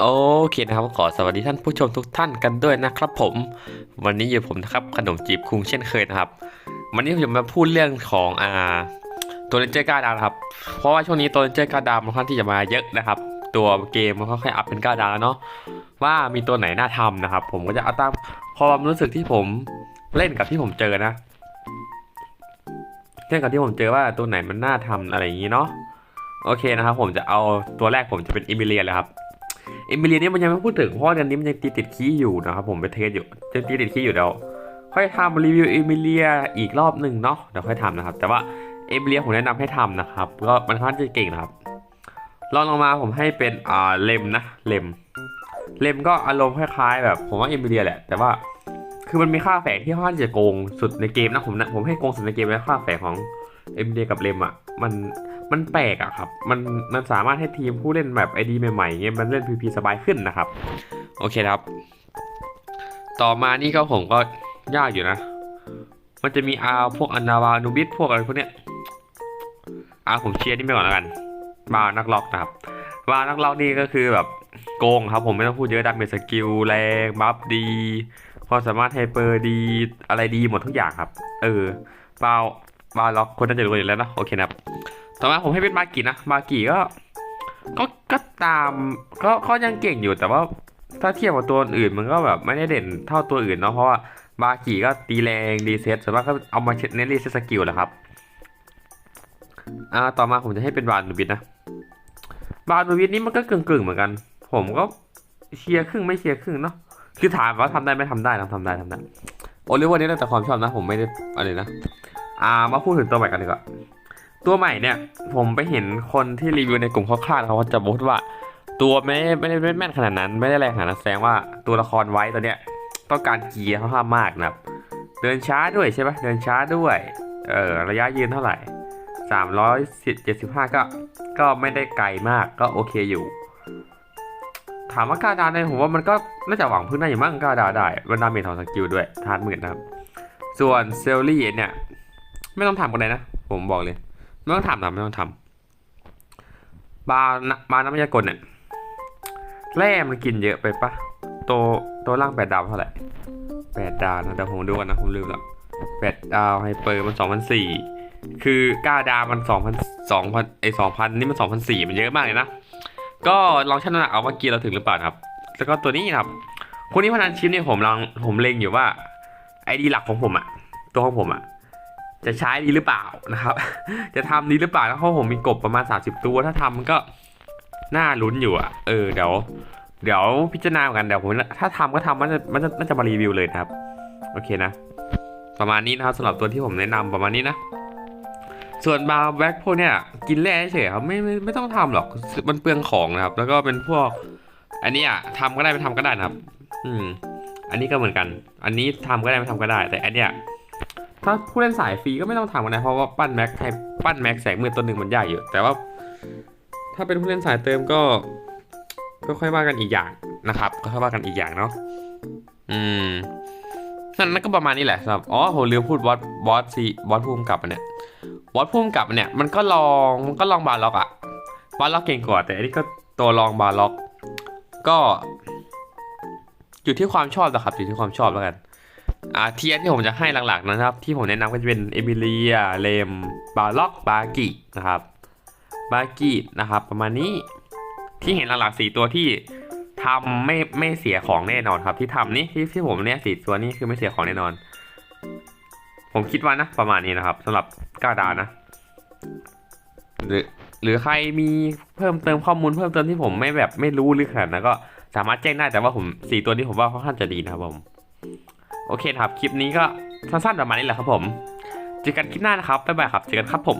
โอเคนะครับขอสวัสดีท่านผู้ชมทุกท่านกันด้วยนะครับ ผม วันนี้อยู่ผมนะครับขนมจีบคุงเช่นเคยนะครับ วันนี้ผมจะมาพูดเรื่องของอ่าตัวเลนเจอร์ก้าดาวนะครับ เพราะว่าช่วงนี้ตัวเลนเจอร์ก้าดาวมันค่อนที่จะมาเยอะนะครับ ตัวเกมมันค่อยๆอัพเป็นก้าดาวแล้วเนาะว่ามีตัวไหนน่าทำนะครับ ผมก็จะเอาตามความรู้สึกที่ผมเล่นกับที่ผมเจอนะเล่นกับที่ผมเจอว่าตัวไหนมันน่าทำอะไรอย่างนี้เนาะโอเคนะครับ ผมจะเอาตัวแรกผมจะเป็นอิมิเลียเลยครับ มิเลียนี่มันยังไม่พูดถึงเพราะเดือนนี้มันยังตีติดขี้อยู่นะครับผมไปเทสอยู่ยังตีติดขี้อยู่เดี๋ยวค่อยทำรีวิวเอมิเลียอีกรอบหนึ่งเนาะเดี๋ยวค่อยทำนะครับ แต่ว่าเอมิเลียผมแนะนำให้ทำนะครับก็มันค่อนข้างจะเก่งนะครับลองลงมาผมให้เป็นอ่าเลมนะเลมเลมก็อารมณ์คล้ายๆ แบบผมว่าเอมิเลียแหละ แต่ว่าคือมันมีค่าแฝงที่ค่อนข้างจะโกงสุดในเกมนะผมนะผมให้โกงสุดในเกมเลยค่าแฝงของเอมิเลียกับเลมอะมัน มันแปลกอะครับ มันมันสามารถให้ทีมผู้เล่นแบบไอดีใหม่ๆเงี้ยมันเล่น PVP สบายขึ้นนะครับ โอเคครับ ต่อมานี่ก็ผมก็ยากอยู่นะ มันจะมีอาพวกอันนาวานูบิสพวกอะไรพวกเนี้ยอาผมเชียร์นี่ไปก่อนแล้วกันบาร์นักล็อกนะครับบาร์นักล็อกนี่ก็คือแบบโกงครับ ผมไม่ต้องพูดเยอะดาเมจสกิลแรงบัฟดีความสามารถไฮเปอร์ดีอะไรดีหมดทุกอย่างครับ เออ บาร์บาร์ล็อกคนน่าจะรู้อยู่แล้วนะโอเคนะครับ ต่อมาผมให้เป็นมากินะ มากิก็ ก็ก็ตาม ก็ก็ยังเก่งอยู่แต่ว่าถ้าเทียบกับตัวอื่นมันก็แบบไม่ได้เด่นเท่าตัวอื่นเนาะเพราะว่าบากิก็ตีแรงดีเซ็ตส่วนมากก็เอามาเน้นรีเซ็ตสกิลแหละครับอ่าต่อมาผมจะให้เป็นบานูบิดนะ บานูบิดนี่มันก็กึ่งๆเหมือนกัน ผมก็เชียร์ครึ่งไม่เชียร์ครึ่งเนาะคือถามว่าทำได้ไหมทำได้นะทำได้ทำได้โอลิเวอร์นี่แต่ความชอบนะ ผมไม่ได้อะไรนะ อ่ามาพูดถึงตัวใหม่กันดีกว่า ตัวใหม่เนี่ย ผมไปเห็นคนที่รีวิวในกลุ่มคร่าวๆเขาจะบอกว่า ตัวไม่ไม่ได้แม่นขนาดนั้น ไม่ได้แรงขนาดนั้นแสดงว่าตัวละครไว้ตัวเนี้ยต้องการเกียร์เขาห้ามากนะครับ เดินช้าด้วยใช่ไหมเดินช้าด้วย เออระยะยืนเท่าไหร่สามร้อยเจ็ดสิบห้าก็ ก็ไม่ได้ไกลมากก็โอเคอยู่ ถามว่าก้าดาได้ผมว่ามันก็น่าจะหวังพึ่งได้อยู่มั้งกล้าดาได้บรรดาเมทของสกิลด้วยทานหมื่นนะครับ ส่วนเซลลี่เนี่ย ไม่ต้องทำกันเลยนะ ผมบอกเลย ไม่ต้องทำนะไม่ต้องทำบาร์นะบาร์น้ำยากลเนี่ยแร่มันกินเยอะไปปะโตัวตัวล่างแปดดาวเท่าไหร่แปดดาวนะเดี๋ยวผมดูกันนะผมลืมแล้วแปดดาวไฮเปอร์มันสองพันสี่คือก้าดาวมันสองพันสองพันไอสองพันนี่มันสองพันสี่มันเยอะมากเลยนะ ก็ลองชั่งน้ำหนักเอาว่ากีเราถึงหรือเปล่าครับ แล้วก็ตัวนี้นะครับคนนี้พนันชิปเนี่ยผมลองผมเล็งอยู่ว่าไอดีหลักของผมอะตัวของผมอะ จะใช้ดีหรือเปล่านะครับ จะทำดีหรือเปล่าแล้วเพราะผมมีกบประมาณ 30 ตัว ถ้าทำมันก็น่าลุ้นอยู่อะ เออเดี๋ยว เดี๋ยวพิจารณากันเดี๋ยวผมถ้าทำก็ทำมันจะมันจะมันจะมารีวิวเลยนะครับ โอเคนะ ประมาณนี้นะครับสำหรับตัวที่ผมแนะนำประมาณนี้นะส่วนบาร์แบ็คพวกเนี้ยกินแร่เฉยครับไม่ไม่ไม่ต้องทำหรอกมันเปลืองของนะครับ แล้วก็เป็นพวก อันนี้อะทำก็ได้ไม่ทำก็ได้นะครับ อืม อันนี้ก็เหมือนกัน อันนี้ทำก็ได้ไม่ทำก็ได้ แต่อันเนี้ย ถ้าผู้เล่นสายฟรีก็ไม่ต้องทำกันนะ เพราะว่าปั้นแม็กให้ปั้นแม็กแสงมือตัวหนึ่งมันยากอยู่ แต่ว่า ถ้าเป็นผู้เล่นสายเติมก็ก็ค่อยว่ากันอีกอย่างนะครับ ก็ค่อยว่ากันอีกอย่างเนาะ อืม นั่นนั่นก็ประมาณนี้แหละครับ อ๋อผมลืมพูดบอส บอสซีบอสพุ่มกลับเนี่ย บอสพุ่มกลับเนี่ย มันก็ลอง มันก็ลองบาล็อกอะบาล็อกเก่งกว่า แต่อันนี้ก็ตัวลองบาล็อก ก็ อยู่ที่ความชอบนะครับ อยู่ที่ความชอบแล้วกัน อาเทียที่ผมจะให้หลักๆนะครับ ที่ผมแนะนำก็จะเป็นเอมิเลียเลมบาล็อกบากินะครับบากินะครับ ประมาณนี้ที่เห็นหลักๆสี่ตัวที่ทำไม่ไม่เสียของแน่นอนครับ ที่ทำนี่ที่ที่ผมเนี่ยสี่ตัวนี้คือไม่เสียของแน่นอน ผมคิดว่านะประมาณนี้นะครับสำหรับก้าดานะ หรือหรือใครมีเพิ่มเติมข้อมูลเพิ่มเติมที่ผมไม่แบบไม่รู้หรือขนาดนั้นก็สามารถแจ้งได้แต่ว่าผมสี่ตัวนี้ผมว่าค่อนข้างจะดีนะครับผม โอเคครับ คลิปนี้ก็สั้นๆประมาณนี้แหละครับผม เจอกันคลิปหน้านะครับ บ๊ายบายครับ เจอกันครับผม